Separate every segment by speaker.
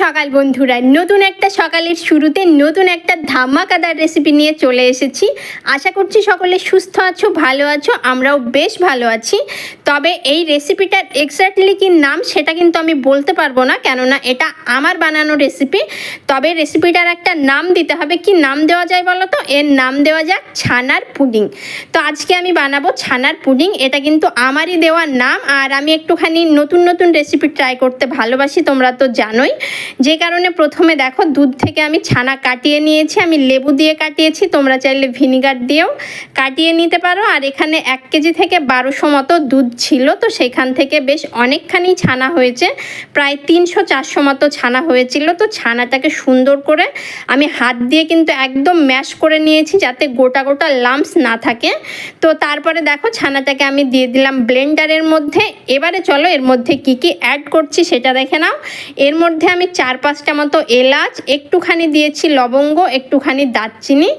Speaker 1: সকাল বন্ধুরা, নতুন একটা সকালের শুরুতে নতুন একটা ধামাকাদার রেসিপি নিয়ে চলে এসেছি। আশা করছি সকলে সুস্থ আছো, ভালো আছো, আমরাও বেশ ভালো আছি। তবে এই রেসিপিটার এক্স্যাক্টলি কি নাম সেটা কিন্তু আমি বলতে পারব না, কেননা এটা আমার বানানো রেসিপি তবে রেসিপিটার একটা নাম দিতে হবে, কি নাম দেওয়া যায় বলো তো? এর নাম দেওয়া যাক ছানার পুডিং। তো আজকে আমি বানাবো ছানার পুডিং, এটা কিন্তু আমারই দেওয়া নাম, আর আমি একটুখানি নতুন নতুন রেসিপি ট্রাই করতে ভালোবাসি, তোমরা তো জানোই। যে কারণে প্রথমে দেখো দুধ থেকে আমি ছানা কাটিয়ে নিয়েছি, আমি লেবু দিয়ে কাটিয়েছি, তোমরা চাইলে ভিনিগার দিয়েও কাটিয়ে নিতে পারো। আর এখানে এক কেজি থেকে বারোশো মতো দুধ ছিল, তো সেখান থেকে বেশ অনেকখানি ছানা হয়েছে, প্রায় তিনশো চারশো মতো ছানা হয়েছিল। তো ছানাটাকে সুন্দর করে আমি হাত দিয়ে কিন্তু একদম ম্যাশ করে নিয়েছি যাতে গোটা গোটা লাম্পস না থাকে। তো তারপরে দেখো ছানাটাকে আমি দিয়ে দিলাম ব্লেন্ডারের মধ্যে। এবারে চলো এর মধ্যে কি কি অ্যাড করছি সেটা দেখে নাও। এর মধ্যে আমি চার পাঁচটা মতো এলাচ, একটুখানি দিয়েছি লবঙ্গ, একটুখানি দারচিনি।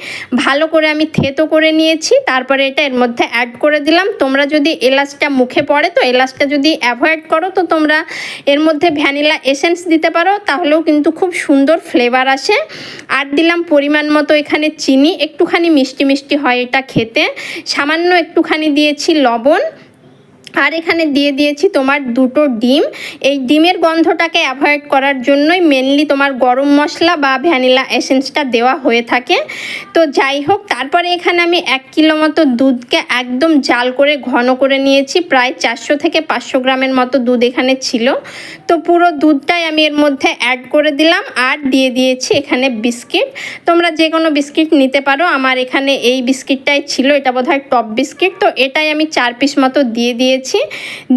Speaker 1: ভালো করে আমি থেতো করে নিয়েছি, তারপরে এটা এর মধ্যে অ্যাড করে দিলাম। তোমরা যদি এলাচটা মুখে পড়ে, তো এলাচটা যদি অ্যাভয়েড করো, তো তোমরা এর মধ্যে ভ্যানিলা এসেন্স দিতে পারো, তাহলেও কিন্তু খুব সুন্দর ফ্লেভার আসে। আর দিলাম পরিমাণ মতো এখানে চিনি, একটুখানি মিষ্টি মিষ্টি হয় এটা খেতে। সামান্য একটুখানি দিয়েছি লবণ। আর এখানে দিয়ে দিয়েছি তোমার দুটো ডিম। এই ডিমের গন্ধটাকে অ্যাভয়েড করার জন্যই মেনলি তোমার গরম মশলা বা ভ্যানিলা এসেন্সটা দেওয়া হয়ে থাকে। তো যাই হোক, তারপরে এখানে আমি এক কিলো মতো দুধকে একদম জাল করে ঘন করে নিয়েছি। প্রায় চারশো থেকে পাঁচশো গ্রামের মতো দুধ এখানে ছিল। তো পুরো দুধটাই আমি এর মধ্যে অ্যাড করে দিলাম আর দিয়ে দিয়েছি এখানে বিস্কিট। তোমরা যে কোনো বিস্কিট নিতে পারো। আমার এখানে এই বিস্কিটটাই ছিল। এটা বোধহয় টপ বিস্কিট। তো এটাই আমি চার পিস মতো দিয়ে দিয়েছি।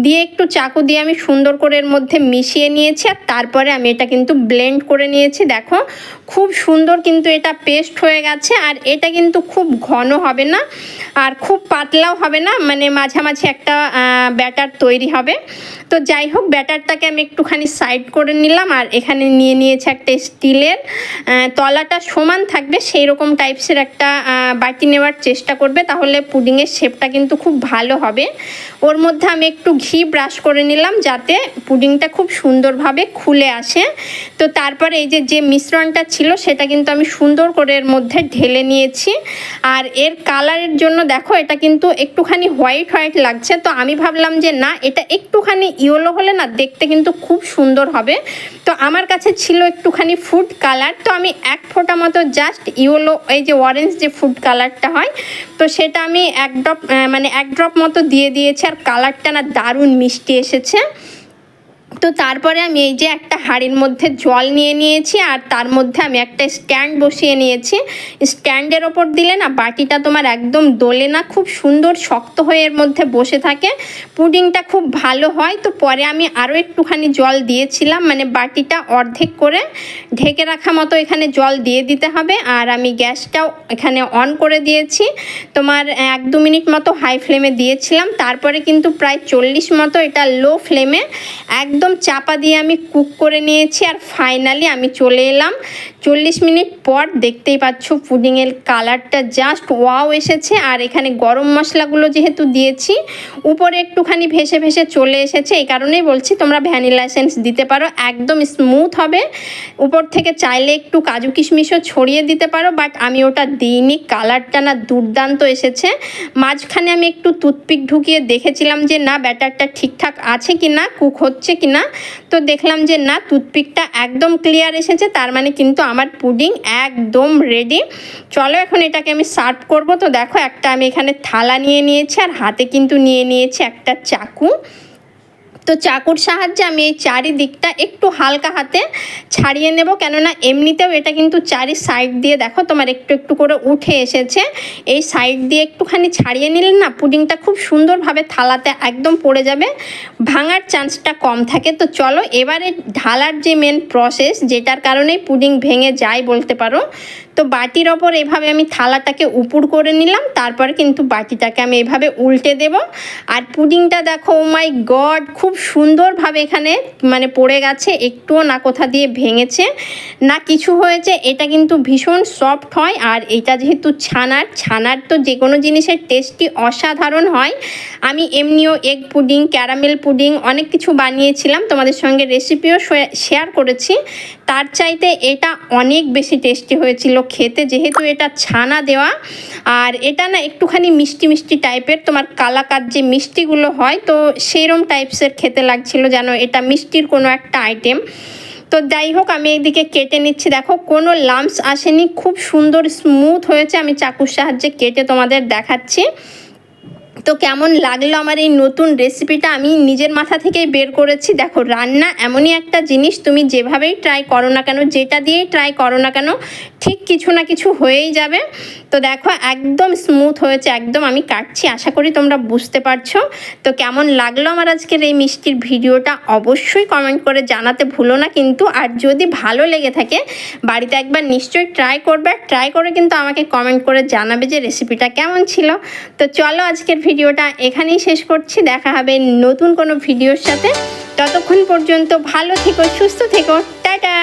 Speaker 1: দিয়ে একটু চাকু দিয়ে আমি সুন্দর করে এর মধ্যে মিশিয়ে নিয়েছি আর তারপরে আমি এটা কিন্তু ব্লেন্ড করে নিয়েছি। দেখো, খুব সুন্দর কিন্তু এটা পেস্ট হয়ে গেছে আর এটা কিন্তু খুব ঘন হবে না আর খুব পাতলাও হবে না মানে মাঝামাঝি একটা ব্যাটার তৈরি হবে। তো যাই হোক ব্যাটারটাকে আমি একটুখানি সাইড করে নিলাম আর এখানে নিয়ে নিয়েছে একটা স্টিলের তলাটা সমান থাকবে সেই রকম টাইপসের একটা বাটি নেওয়ার চেষ্টা করবে, তাহলে পুডিংয়ের শেপটা কিন্তু খুব ভালো হবে। ওর মধ্যে আমি একটু ঘি ব্রাশ করে নিলাম যাতে পুডিংটা খুব সুন্দরভাবে খুলে আসে। তো তারপরে এই যে যে মিশ্রণটা ছিল সেটা কিন্তু আমি সুন্দর করে এর মধ্যে ঢেলে নিয়েছি। আর এর কালারের জন্য দেখো, এটা কিন্তু একটুখানি হোয়াইট হোয়াইট লাগছে। তো আমি ভাবলাম যে না, এটা একটুখানি ইয়েলো হলে না দেখতে কিন্তু খুব সুন্দর হবে। তো আমার কাছে ছিল একটুখানি ফুড কালার তো আমি এক ফোঁটা মতো জাস্ট ইয়েলো এই যে অরেঞ্জ যে ফুড কালারটা হয়, তো সেটা আমি এক ড্রপ মানে এক ড্রপ মতো দিয়ে দিয়েছি। আর কালারটা না দারুণ মিষ্টি এসেছে। তো তারপরে আমি এই যে একটা হাঁড়ির মধ্যে জল নিয়ে নিয়েছি, আর তার মধ্যে আমি একটা স্ট্যান্ড বসিয়ে নিয়েছি। স্ট্যান্ডের ওপর দিলে না বাটিটা তোমার একদম দোলে না, খুব সুন্দর শক্ত হয়ে এর মধ্যে বসে থাকে। পুডিংটা খুব ভালো হয়। তো পরে আমি আরও একটুখানি জল দিয়েছিলাম মানে বাটিটা অর্ধেক করে ঢেকে রাখা মতো এখানে জল দিয়ে দিতে হবে। আর আমি গ্যাসটাও এখানে অন করে দিয়েছি। তোমার এক দু মিনিট মতো হাই ফ্লেমে দিয়েছিলাম। তারপরে কিন্তু প্রায় চল্লিশ মতো এটা লো ফ্লেমে একদম চাপা দিয়ে আমি কুক করে নিয়েছি আর ফাইনালি আমি চলে এলাম। চল্লিশ মিনিট পর দেখতেই পাচ্ছ পুডিংয়ের কালারটা জাস্ট ওয়াও এসেছে আর এখানে গরম মশলাগুলো যেহেতু দিয়েছি, উপরে একটুখানি ভেসে ভেসে চলে এসেছে, এই কারণেই বলছি তোমরা ভ্যানিলা এসেন্স দিতে পারো, একদম স্মুথ হবে। উপর থেকে চাইলে একটু কাজু কিশমিশও ছড়িয়ে দিতে পারো, বাট আমি ওটা দিইনি, কালারটা না দুর্দান্ত এসেছে। মাঝখানে আমি একটু টুথপিক ঢুকিয়ে দেখেছিলাম যে না, ব্যাটারটা ঠিকঠাক আছে কি না কুক হচ্ছে কি না তো দেখলাম যে না টুথপিকটা একদম ক্লিয়ার এসেছে, তার মানে কিন্তু আমার পুডিং একদম রেডি চলো এখন এটাকে আমি সার্ভ করব। তো দেখো, একটা আমি এখানে থালা নিয়ে নিয়েছি, আর হাতে কিন্তু নিয়ে নিয়েছি একটা চাকু। তো চাকুর সাহায্যে আমি এই চারিদিকটা একটু হালকা হাতে ছাড়িয়ে নেব। কেননা এমনিতেও এটা কিন্তু চারি সাইড দিয়ে দেখো তোমার একটু একটু করে উঠে এসেছে। এই সাইড দিয়ে একটুখানি ছাড়িয়ে নিলে না পুডিংটা খুব সুন্দরভাবে থালাতে একদম পড়ে যাবে। ভাঙার চান্সটা কম থাকে। তো চলো এবারে ঢালার যে মেন প্রসেস যেটার কারণেই পুডিং ভেঙে যায় বলতে পারো। তো বাটির ওপর এভাবে আমি থালাটাকে উপুর করে নিলাম, তারপর কিন্তু বাটিটাকে আমি এভাবে উল্টে দেব। আর পুডিংটা দেখো মাই গড খুব সুন্দরভাবে এখানে মানে পড়ে গেছে, একটুও না কোথা দিয়ে ভেঙেছে। না কিছু হয়েছে, এটা কিন্তু ভীষণ সফট হয়, আর এটা যেহেতু ছানার ছানার তো যে কোনো জিনিসের টেস্টই অসাধারণ হয়। আমি এমনিও এগ পুডিং ক্যারামেল পুডিং অনেক কিছু বানিয়েছিলাম, তোমাদের সঙ্গে রেসিপিও শেয়ার করেছি। তার চাইতে এটা অনেক বেশি টেস্টি হয়েছিল খেতে যেহেতু এটা ছানা দেওয়া, আর এটা না একটুখানি মিষ্টি মিষ্টি টাইপের, তোমার কালাকার যে মিষ্টিগুলো হয়, তো সেইরম টাইপসের খেতে লাগছিল যেন এটা মিষ্টির কোনো একটা আইটেম তো যাই হোক, আমি এইদিকে কেটে নিচ্ছি। দেখো, কোনো লাম্পস আসেনি, খুব সুন্দর স্মুথ হয়েছে। আমি চাকুর সাহায্যে কেটে তোমাদের দেখাচ্ছি। তো কেমন লাগল আমার এই নতুন রেসিপিটা আমি নিজের মাথা থেকেই বের করেছি। দেখো, রান্না এমনই একটা জিনিস, তুমি যেভাবেই ট্রাই করো না কেন, যেটা দিয়েই ট্রাই করো না কেন, ঠিক কিছু না কিছু হয়েই যাবে। তো দেখো, একদম স্মুথ হয়েছে, একদম আমি কাটছি। আশা করি তোমরা বুঝতে পারছ। তো কেমন লাগল আমার আজকের এই মিষ্টির ভিডিওটা? অবশ্যই কমেন্ট করে জানাতে ভুলো না কিন্তু, আর যদি ভালো লেগে থাকে, বাড়িতে একবার নিশ্চয়ই ট্রাই করবে। ট্রাই করে কিন্তু আমাকে কমেন্ট করে জানাবে যে রেসিপিটা কেমন ছিল। তো চলো আজকের ভিডিওটা এখানেই শেষ করছি। দেখা হবে নতুন কোনো ভিডিওর সাথে। ততক্ষণ পর্যন্ত ভালো থেকো, সুস্থ থেকো। টাটা!